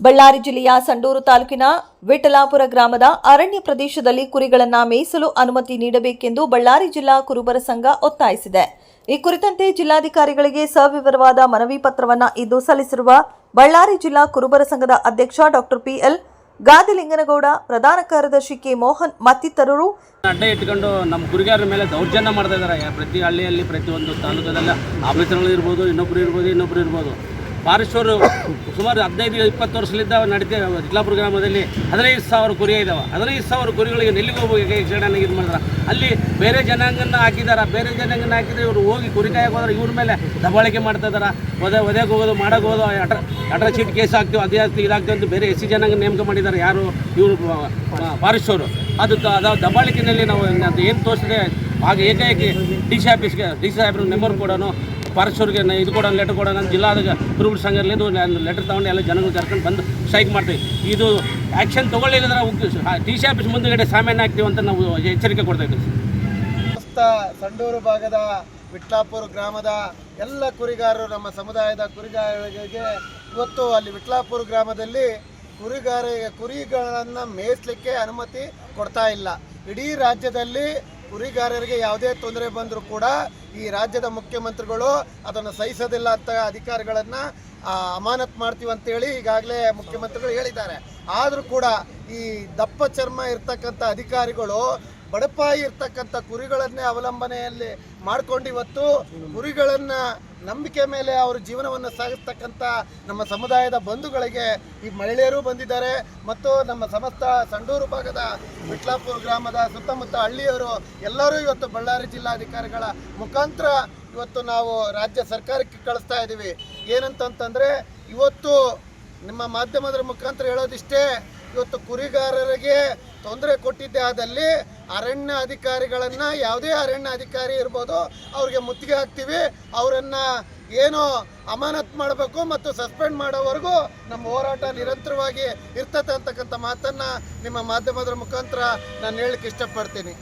ಬಳ್ಳಾರಿ ಜಿಲ್ಲೆಯ ಸಂಡೂರು ತಾಲೂಕಿನ ವಿಠಲಾಪುರ ಗ್ರಾಮದ ಅರಣ್ಯ ಪ್ರದೇಶದಲ್ಲಿ ಕುರಿಗಳನ್ನು ಮೇಯಿಸಲು ಅನುಮತಿ ನೀಡಬೇಕೆಂದು ಬಳ್ಳಾರಿ ಜಿಲ್ಲಾ ಕುರುಬರ ಸಂಘ ಒತ್ತಾಯಿಸಿದೆ. ಈ ಕುರಿತಂತೆ ಜಿಲ್ಲಾಧಿಕಾರಿಗಳಿಗೆ ಸವಿವರವಾದ ಮನವಿ ಪತ್ರವನ್ನು ಇಂದು ಸಲ್ಲಿಸಿರುವ ಬಳ್ಳಾರಿ ಜಿಲ್ಲಾ ಕುರುಬರ ಸಂಘದ ಅಧ್ಯಕ್ಷ ಡಾಕ್ಟರ್ ಪಿಎಲ್ ಗಾದಿಲಿಂಗನಗೌಡ, ಪ್ರಧಾನ ಕಾರ್ಯದರ್ಶಿ ಕೆ ಮೋಹನ್ ಮತ್ತಿತರರು ಅಡ್ಡ ಇಟ್ಕೊಂಡು ನಮ್ಮ ಕುರಿಗಾರ ಮೇಲೆ ದೌರ್ಜನ್ಯ ಮಾಡ್ತಾ ಇದ್ದಾರೆ. ಪ್ರತಿ ಹಳ್ಳಿಯಲ್ಲಿ ಪ್ರತಿಯೊಂದು ತಾಲೂಕದಲ್ಲ ಆಫೀಸರ್ಗಳು ಇರ್ಬೋದು, ಇನ್ನೊಬ್ರು ಇರ್ಬೋದು ಇನ್ನೊಬ್ರು ಇರ್ಬೋದು. ಫಾರೆಸ್ಟರು ಸುಮಾರು ಹದಿನೈದು, ಇಪ್ಪತ್ತು ವರ್ಷದಿಂದ ನಡೀತಾ ಜಿಲ್ಲಾಪುರ ಗ್ರಾಮದಲ್ಲಿ ಹದಿನೈದು ಸಾವಿರ ಕುರಿ ಇದ್ದಾವೆ ಹದಿನೈದು ಸಾವಿರ ಕುರಿಗಳಿಗೆ ನೆಲ್ಲಿಗೆ ಹೋಗಿ ಯಕ್ಷಗಾನ ಇದು ಮಾಡಿದ್ರೆ. ಅಲ್ಲಿ ಬೇರೆ ಜನಾಂಗನ ಹಾಕಿದ್ದಾರೆ ಬೇರೆ ಜನಾಂಗನ ಹಾಕಿದ್ರೆ ಇವರು ಹೋಗಿ ಕುರಿ ಕಾಯಕ್ಕೆ ಹೋದ್ರೆ ಇವ್ರ ಮೇಲೆ ದಬಾಳಿಕೆ ಮಾಡ್ತಾ ಇದಾರೆ. ಒದೆ ಹೋಗೋದು, ಮಾಡಕ್ಕೆ ಹೋಗೋದು ಅಡ್ರ ಅಟ್ರ ಚೀಟ್ ಕೇಸ್ ಹಾಕ್ತೀವಿ, ಅದೇ ಆಗ್ತೀವಿ, ಇದಾಗ್ತೀವಿ ಅಂತ ಬೇರೆ ಎಸ್ ಸಿ ಜನಾಂಗ ನೇಮಕ ಮಾಡಿದ್ದಾರೆ. ಯಾರು ಇವರು ಪಾರಿಸೋರು ಅದು ಅದ ದಬ್ಬಾಳಿಕೆನಲ್ಲಿ ನಾವು ಅದು ಏನು ತೋರಿಸಿದೆ ಆಗ ಏಕಾಏಕಿ ಡಿ ಸಿ ಆಫೀಸ್ಗೆ, ಡಿ ಸಿ ಆಫೀಸ್ ನಂಬರ್ ಕೊಡೋನು ಫಾರೆಸ್ಟರ್ಗೆ ಇದು ಕೊಡೋಣ ಲೆಟರ್ ಕೊಡೋಣ ಅಂತ ಜಿಲ್ಲಾ ಕುರುಬರ ಸಂಘದಲ್ಲಿಂದು ಲೆಟರ್ ತೊಗೊಂಡು ಎಲ್ಲ ಜನಗಳು ಕರ್ಕೊಂಡು ಬಂದು ಸ್ಟ್ರೈಕ್ ಮಾಡ್ತೀವಿ. ಇದು ಆ್ಯಕ್ಷನ್ ತೊಗೊಳ್ಳಿಲ್ಲದ್ರೆ ಡಿ ಸಿ ಆಫೀಸ್ ಮುಂದುಗಡೆ ಸಾಮಾನ್ಯ ಆಗ್ತೀವಿ ಅಂತ ನಾವು ಎಚ್ಚರಿಕೆ ಕೊಡ್ತಾ ಇದ್ದೀವಿ. ಸಂಡೂರು ಭಾಗದ ವಿಟ್ಲಾಪುರ ಗ್ರಾಮದ ಎಲ್ಲ ಕುರಿಗಾರರು ನಮ್ಮ ಸಮುದಾಯದ ಕುರಿಗಾರರಿಗೆ ಇವತ್ತು ಅಲ್ಲಿ ವಿಟ್ಲಾಪುರ ಗ್ರಾಮದಲ್ಲಿ ಕುರಿಗಾರ ಕುರಿಗಳನ್ನು ಮೇಯಿಸಲಿಕ್ಕೆ ಅನುಮತಿ ಕೊಡ್ತಾ ಇಲ್ಲ. ಇಡೀ ರಾಜ್ಯದಲ್ಲಿ ಕುರಿಗಾರರಿಗೆ ಯಾವುದೇ ತೊಂದರೆ ಬಂದರೂ ಕೂಡ ಈ ರಾಜ್ಯದ ಮುಖ್ಯಮಂತ್ರಿಗಳು ಅದನ್ನು ಸಹಿಸೋದಿಲ್ಲ ಅಂತ ಅಧಿಕಾರಿಗಳನ್ನು ಅಮಾನತ್ ಮಾಡ್ತೀವಿ ಅಂತೇಳಿ ಈಗಾಗಲೇ ಮುಖ್ಯಮಂತ್ರಿಗಳು ಹೇಳಿದ್ದಾರೆ. ಆದರೂ ಕೂಡ ಈ ದಪ್ಪ ಚರ್ಮ ಇರ್ತಕ್ಕಂಥ ಅಧಿಕಾರಿಗಳು ಬಡಪಾಯಿ ಇರ್ತಕ್ಕಂಥ ಕುರಿಗಳನ್ನೇ ಅವಲಂಬನೆಯಲ್ಲಿ ಮಾಡ್ಕೊಂಡು ಇವತ್ತು ಕುರಿಗಳನ್ನ ನಂಬಿಕೆ ಮೇಲೆ ಅವರು ಜೀವನವನ್ನು ಸಾಗಿಸ್ತಕ್ಕಂಥ ನಮ್ಮ ಸಮುದಾಯದ ಬಂಧುಗಳಿಗೆ ಈ ಮಹಿಳೆಯರು ಬಂದಿದ್ದಾರೆ. ಮತ್ತು ನಮ್ಮ ಸಮಸ್ತ ಸಂಡೂರು ಭಾಗದ ವಿಟ್ಲಾಪುರ ಗ್ರಾಮದ ಸುತ್ತಮುತ್ತ ಹಳ್ಳಿಯವರು ಎಲ್ಲರೂ ಇವತ್ತು ಬಳ್ಳಾರಿ ಜಿಲ್ಲಾಧಿಕಾರಿಗಳ ಮುಖಾಂತರ ಇವತ್ತು ನಾವು ರಾಜ್ಯ ಸರ್ಕಾರಕ್ಕೆ ಕಳಿಸ್ತಾ ಇದ್ದೀವಿ. ಏನಂತಂತಂದರೆ ಇವತ್ತು ನಿಮ್ಮ ಮಾಧ್ಯಮದ ಮುಖಾಂತರ ಹೇಳೋದಿಷ್ಟೇ, ಇವತ್ತು ಕುರಿಗಾರರಿಗೆ ತೊಂದರೆ ಕೊಟ್ಟಿದ್ದೆ ಆದಲ್ಲಿ ಅರಣ್ಯ ಅಧಿಕಾರಿಗಳನ್ನು, ಯಾವುದೇ ಅರಣ್ಯ ಅಧಿಕಾರಿ ಇರ್ಬೋದು, ಅವ್ರಿಗೆ ಮುತ್ತಿಗೆ ಹಾಕ್ತೀವಿ. ಅವರನ್ನು ಏನು ಅಮಾನತ್ ಮಾಡಬೇಕು ಮತ್ತು ಸಸ್ಪೆಂಡ್ ಮಾಡೋವರೆಗೂ ನಮ್ಮ ಹೋರಾಟ ನಿರಂತರವಾಗಿ ಇರ್ತದೆ ಅಂತಕ್ಕಂಥ ಮಾತನ್ನು ನಿಮ್ಮ ಮಾಧ್ಯಮದ ಮುಖಾಂತರ ನಾನು ಹೇಳಕ್ಕೆ ಇಷ್ಟಪಡ್ತೀನಿ.